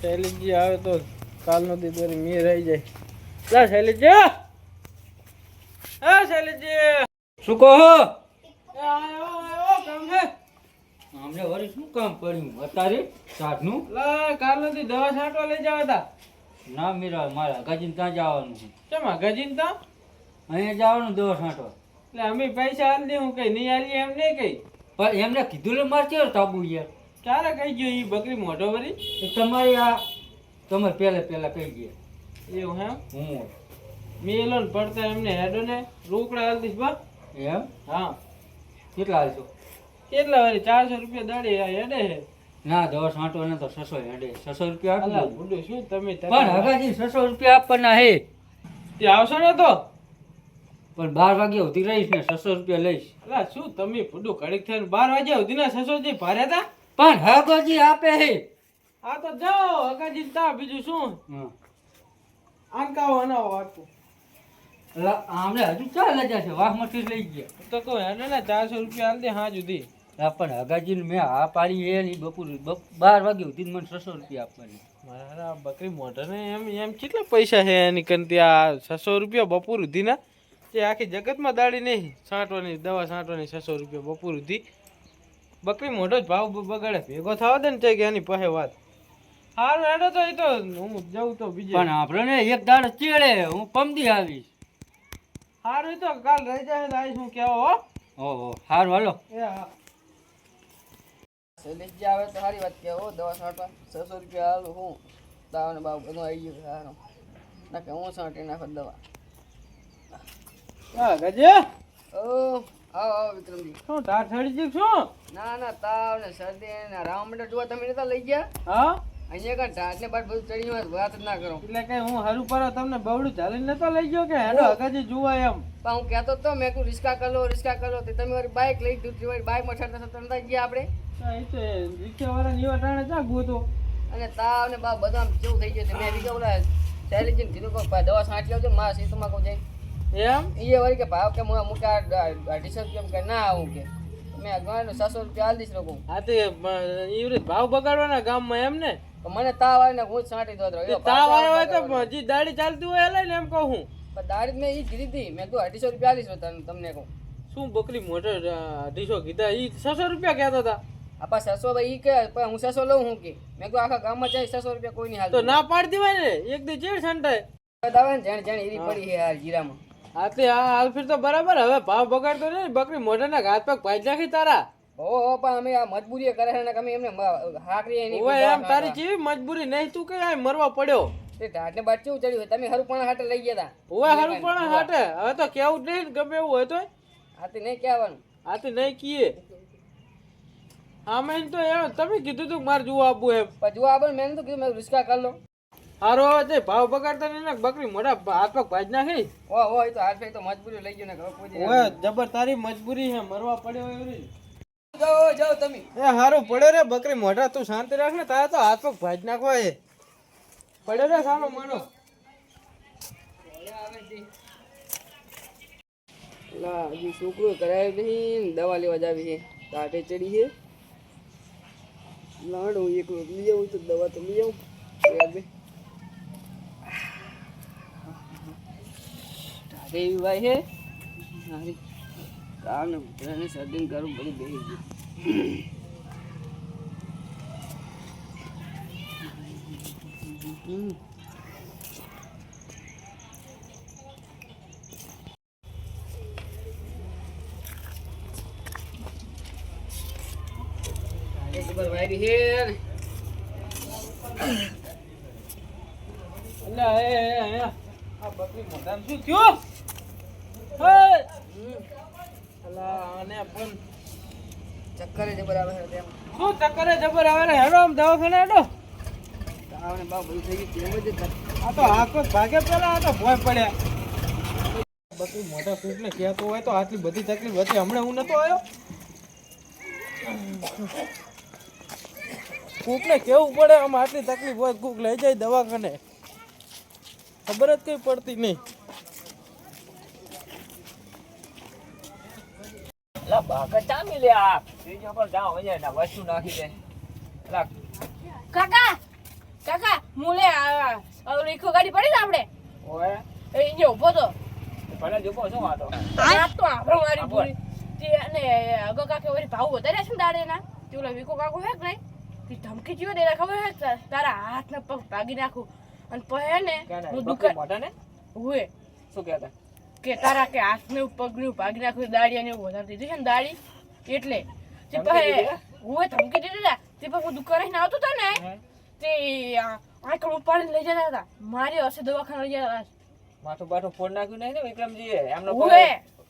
શૈલેષજી આવે તો કાલનો દી દોરી મી રહી જાય. લા શૈલેષજી હા શૈલેષજી શું કહો અમને વળી શું કામ પડ્યું? અત્યારે સાઠનું લા કાલનો દવા છાંટવા લઈ જાવ હતા ના મીરા મારા ગજીને ત્યાં જવાનું છે. ચમ ગજીન ત્યાં? અહીંયા જવાનું દવા છાંટવા. એટલે અમે પૈસા આલી હું કઈ નહીં આલી એમ નહીં કઈ. પણ એમને કીધું લે મારે તાબુ યાર? ક્યારે કહી ગયો એ બકરી મોઢો ભરી એ તમારી આ તમારે પહેલા પહેલા કહી ગયા? એવું હે હું મેલો ને પડતા એમને હેડો ને રોકડા હાલ દઈશ બા. એમ? હા. કેટલા હાલશો કેટલા વારી? ચારસો રૂપિયા દાડે હેડે હે. ના દવા છાંટવાના તો છસો હેડે. છસો રૂપિયા આપો શું તમે પણ હગાજી છસો રૂપિયા આપવાના હે. તે આવશો ને તો? પણ બાર વાગે સુધી રહીશ ને છસો રૂપિયા લઈશ. અલા શું તમે ફૂડું ઘડીક થઈને બાર વાગ્યા સુધી ના સસો જે ભાર્યા તા? પણ હગાજી આપે હે. આ તો જાઓ હકાજી તા બીજું શું? હા. આંકાવો અનાવો વાટતું લા- આમને હજુ ચાર હજાર છે વાહ જ લઈ ગયા. તો કહું એને ને ચારસો રૂપિયા આલ દે હા જુદી પણ હગાજીને મેં આ પાડી એ નહીં બપોર બાર વાગે સુધી મને છસો રૂપિયા આપવાની. મારા બકરી મોઢા ને એમ એમ કેટલા પૈસા છે એની કંતી આ છસો રૂપિયા બપોર સુધી ના? તે આખી જગતમાં દાડી નહીં છાંટવાની દવા છાંટવાની છસો રૂપિયા બપોર સુધી. બકરી મોટો જ ભાવ બગાડે. ભેગો થવા દે ને તે કે એની પાસે વાત. હારું હેડો તો એ તો હું જઉં તો બીજે. પણ આપણે એક દાડો ચીડે હું પમદી આવીશ. હારું એ તો કાલ રહી જાય તો આવીશ હું કેવો હો? ઓહો સારું હાલો. એ હા. શૈલેષજી આવે તો સારી વાત કહેવો દવા છાંટવા. છસો રૂપિયા હાલ હું. તાવ ને બાવ બધું આવી ગયું સારું કે હું છાંટી નાખો દવા. હા ગજે. ઓ આવો આવો વિક્રમજી શું શું? ના ના તાવ ને શરદી ને રામ મંડળ જોવા તમે નતા લઈ ગયા? હા? અહીંયા કાંઈ ઢાટ ને બાટ બધું ચડી વાત જ ના કરો. એટલે કઈ હું હરું પર તમને બવડું ચાલીને નતો લઈ ગયો કે? હેડો હગાજી જોવા એમ. પણ હું કહેતો તો મેં કહું રિસ્કા કરો રિસ્કા કરી. તે તમે મારી બાઇક લઈ દીધી મારી બાઇકમાં છતાં છતાં નતા ગયા આપણે. હા, એ તો રિક્ષાવાળાને એવા ટાણે ચા ગોતો? અને તાવ ને બા બધા કેવું થઈ ગયું મેં બી ઓલા શૈલેષજીને કીધું કે દવા છાંટી આવજો મારા સીતમાં કહું જાય એમ? એ વળી કે ભાવ કે હું અમુક આ અઢીસો રૂપિયા કે ના આવું કે. મેં અગવાને સાતસો રૂપિયા આલી દઈશ લોકો. હા તે મ, ભાવ બગાડવાના ગામમાં એમ ને? મને તાવ આવે ને હું છાંટી દો તે. તાવ આવ્યો હોય તો હજી દાડી ચાલતી હોય એટલે ને એમ કહું હું. દાડી મેં એ કીધી હતી. મેં તો અઢીસો રૂપિયા આલીશ તમને કહું. શું બકરી મોટો અઢીસો કીધા? એ છસો રૂપિયા કહેતા હતા. આપા સસો ભાઈ ઈ કે પણ હું સસો લઉં હું કે. મેં કહું આખા ગામમાં જાય સસો રૂપિયા કોઈ નહીં હાલ તો ના પાડી દેવાય ને? એક દી ચેડ સંટાય દાવા ને જેણ જેણ હીરી પડી છે યાર જીરામાં. હા તે આ હાલ ફીર તો બરાબર હવે ભાવ બગાડતો નહીં બકરી મોઢાના હાથ પગ ભાઈ નાખી તારા. હો હો પણ અમે આ મજબૂરી કરે છે ને કે અમે એમને મ- હાકરી એની ઓવે એમ તારી જેવી મજબૂરી નહીં તું કઈ આ મરવા પડ્યો? તે ઢાટને બાટ કેવું ચડ્યું હોય તમે હરું પણ હાટે લઈ ગયા ઓવે હારું પણ હાટે? હવે તો કેવું જ નહીં ગમે એવું હોય તો હતા હાથી નહીં કહેવાનું. આ તો નહીં કીએ. આમે તો એમ તમે કીધું તું કે મારે જોવા આપવું એમ. પણ જો આપણે મેં તો કીધું મેં રિસ્કા કરી લો. હારો તે ભાવ બગાડતા ને બકરી મોઢા હાથ પગ ભાજ નાખી. ઓ ઓ તો હાથ તો મજબૂરી લઈ ગયો ને ઘર પહોંચી દી જબર તારી મજબૂરી હે મરવા પડ્યો એવરી જાઓ જાઓ તમે. એ હારું પડ્યો રે બકરી મોઢા તું શાંતિ રાખ ને તારા તો હાથ પગ ભાજ નાખવા એ પડ્યો રે સારો મારો લા હજી છોકરો કરાય નહીં દવા લેવા જાવી છે. તાટે ચડી છે. લાડો એક લઈ આવું તો દવા તો લઈ આવું. એવી ભાઈ છે. હારી કામ ને બધાને શરદી ને કરું બધું બેસી ગયું આ બકરી મોઢામાં શું થયું? હે આને પણ ચક્કરે શું ચક્કરે જબર આવે હેડો આમ દવાખાને હેડો તાવ ને બાવ બધું થઈ ગયું તેમ જ. આ તો આખો ભાગે પેલા આ ભોય પડ્યા બકરી મોટા કૂક ને હોય તો આટલી બધી તકલીફ હતી હમણાં હું નતો આવ્યો કૂકને કેવું પડે આમ આટલી તકલીફ હોય કૂક લઈ જાય દવાખાને ખબર જ કઈ પડતી નહીં લા બાકા ચામી લે આ ત્રીજો પર જાઓ અહીંયા વસ્તુ નાખી દે લા કાકા કાકા મુલે આ ઓલી ઇકો ગાડી પડી ને આપણે? ઓય. એ જે ઊભો તો. ભલે જુબો શું વાતો આ તો. આપણો મારી પૂરી તે અને અગો કાકે ઓલી ભાવ વધારે છે ને દાડે ના તે ઓલો વિકો કાકો હે કે નહીં? ધમકી જીવો દે ખબર હે તારા હાથ ને પગ ભાગી નાખું. અને પહે ને હું દુકાન મોઢા ને હુએ. શું કહેતા? કે તારા કે હાથ ને પગ ને ભાગી નાખું દાડી અને વધારે દીધું છે ને દાડી એટલે તે પહે હે? ધમકી દીધી તા તે પછી હું દુકાને આવીને આવતો હતો ને તે આંકડ ઉપાડીને લઈ જતા હતા. મારી હશે દવાખાને લઈ જતા હતા. માથું બાથું ફોડ નાખ્યું નહીં ને વિક્રમજીએ? એમનો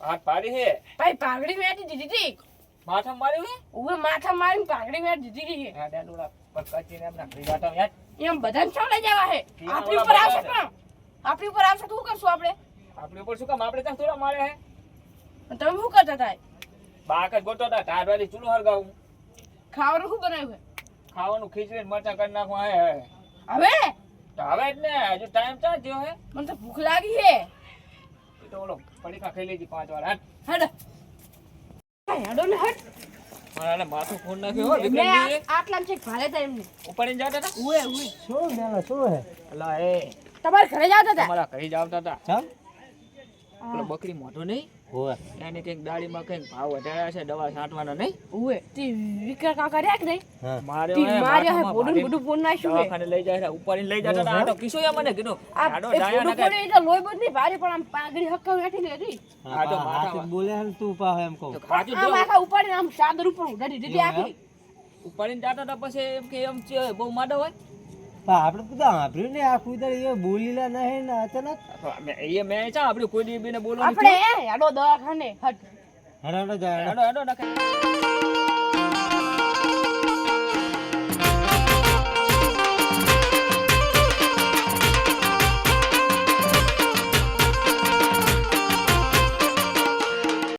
હાથ પાડી છે? ભાઈ પાઘડી મેટી દીધી હતી માથા માર્યું ઉવે માથા મારીને પાઘડી મેટી દીધી હતી હા ડાડુડા પર એમના ઘરી યાદ? એમ બધાને છો લઈ જવા હે આપણી ઉપર આવશે પણ. આપણી ઉપર આવશે તો શું કરશું આપણે? આપણી ઉપર શું કામ? આપણે ત્યાં થોડા મારે હે? તમે શું કરતા હતા બાક જ ગોતો હતા ટાઢ વાળી ચૂલું હરગાવું ખાવાનું શું બનાવ્યું હે ખાવાનું ખીચડી ને મરચાં કરી નાખવા હે હે. હવે? તો હવે જ ને હજુ ટાઈમ ચાલ થયો હે? મને તો ભૂખ લાગી હે તો ઓલો પડીકા ખાઈ લેજી પાંચ વાર હટ. હટ. હા, હેડો ને હટ. મારા માથું ફોન નાખ્યો હો મેં વિક્રમજીએ આ- ભાલે હતા એમને. ઉપાડીને જતા હતા ઉએ ઉએ શું મેલા શું હે? અલા એ. તમારે ઘરે જતા હતા તમારા ઘરે જ હતા ચાલ પેલો બકરી મોઢો નહીં? હોય એની કંઈક દાડીમાં કંઈક ભાવ વધાર્યા છે દવા છાંટવાના નહીં? હોય તે વિકર કાકા રહ્યા કે નહીં? મારે મારે હે માથામાં બોડું ફોન નાખ્યું દવાખાને લઈ જાય ઉપાડી લઈ જતા આ તો કિશોરે મને કીધું આડો ડાયા ના ફોડી તો લોય બધું નહીં ભારે પણ આમ પાઘડી હક્કા બેઠી હતી. આ તો માથામાં. બોલે તું પા એમ કહું. ખાજુ આમ જો. ઉપાડીને આમ ચાદર ઉપર ઉડાડી દીધી આખી. ઉપાડીને જતા તો પછી એમ કે એમ છે બહુ માડો હોય. આપણે તો સાંભળ્યું ને આ કુદર એ બોલીલા નહીં ને અચાનક એ મેં ચા આપણે કોઈ દી બીને બોલવાનું આપણે એ હેડો દવાખાને હટ જાય હેડો હેડો નખાય